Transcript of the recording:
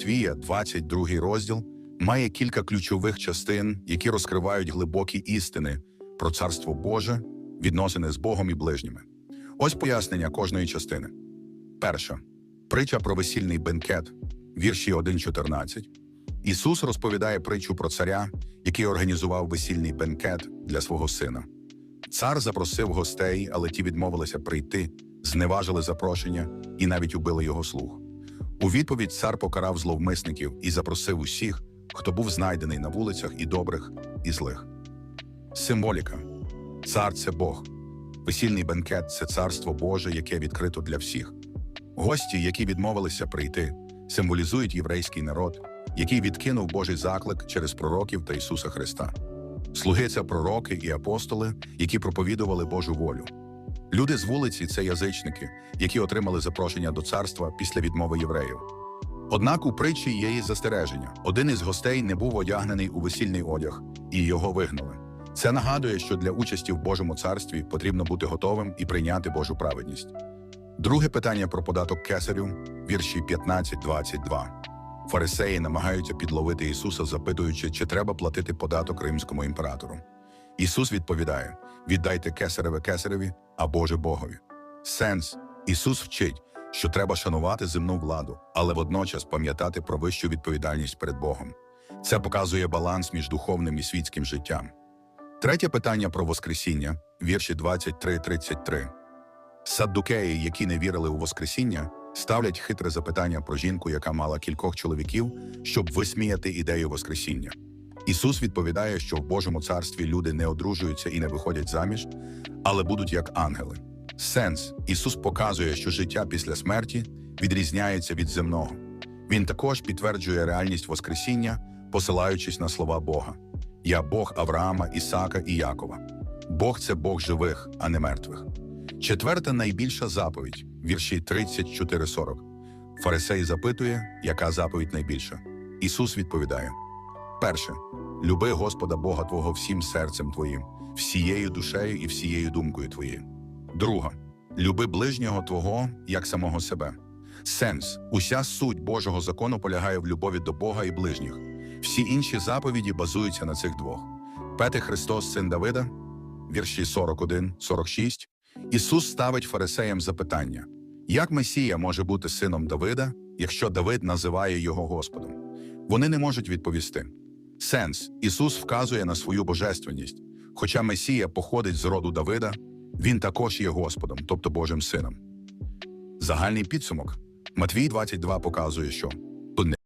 Твія, 22 розділ, має кілька ключових частин, які розкривають глибокі істини про царство Боже, відносини з Богом і ближніми. Ось пояснення кожної частини. Перша притча про весільний бенкет, вірші 1.14. Ісус розповідає притчу про царя, який організував весільний бенкет для свого сина. Цар запросив гостей, але ті відмовилися прийти, зневажили запрошення і навіть убили його слуг. У відповідь цар покарав зловмисників і запросив усіх, хто був знайдений на вулицях і добрих, і злих. Символіка цар це Бог. Весільний бенкет це царство Боже, яке відкрито для всіх. Гості, які відмовилися прийти, символізують єврейський народ, який відкинув Божий заклик через пророків та Ісуса Христа. Слуги це пророки і апостоли, які проповідували Божу волю. Люди з вулиці це язичники, які отримали запрошення до царства після відмови євреїв. Однак у притчі є і застереження: один із гостей не був одягнений у весільний одяг, і його вигнали. Це нагадує, що для участі в Божому царстві потрібно бути готовим і прийняти Божу праведність. Друге питання про податок кесарю, вірші 15-22. Фарисеї намагаються підловити Ісуса, запитуючи, чи треба платити податок римському імператору. Ісус відповідає: віддайте кесареве кесареві, а Боже Богові. Сенс Ісус вчить, що треба шанувати земну владу, але водночас пам'ятати про вищу відповідальність перед Богом. Це показує баланс між духовним і світським життям. Третє питання про Воскресіння, вірші 23-33. Саддукеї, які не вірили у Воскресіння, ставлять хитре запитання про жінку, яка мала кількох чоловіків, щоб висміяти ідею Воскресіння. Ісус відповідає, що в Божому царстві люди не одружуються і не виходять заміж, але будуть як ангели. Сенс Ісус показує, що життя після смерті відрізняється від земного. Він також підтверджує реальність Воскресіння, посилаючись на слова Бога: Я Бог Авраама, Ісака і Якова. Бог це Бог живих, а не мертвих. Четверта найбільша заповідь, вірші 34-40. Фарисей запитує, яка заповідь найбільша. Ісус відповідає: Перше, люби Господа Бога Твого всім серцем Твоїм, всією душею і всією думкою Твоєю. Друга, люби ближнього Твого як самого себе. Сенс, уся суть Божого закону полягає в любові до Бога і ближніх. Всі інші заповіді базуються на цих двох. Петий Христос, син Давида, вірші 41-46. Ісус ставить фарисеям запитання: як Месія може бути сином Давида, якщо Давид називає його Господом? Вони не можуть відповісти. Сенс Ісус вказує на свою божественність. Хоча Месія походить з роду Давида, він також є Господом, тобто Божим Сином. Загальний підсумок Матвій 22 показує, що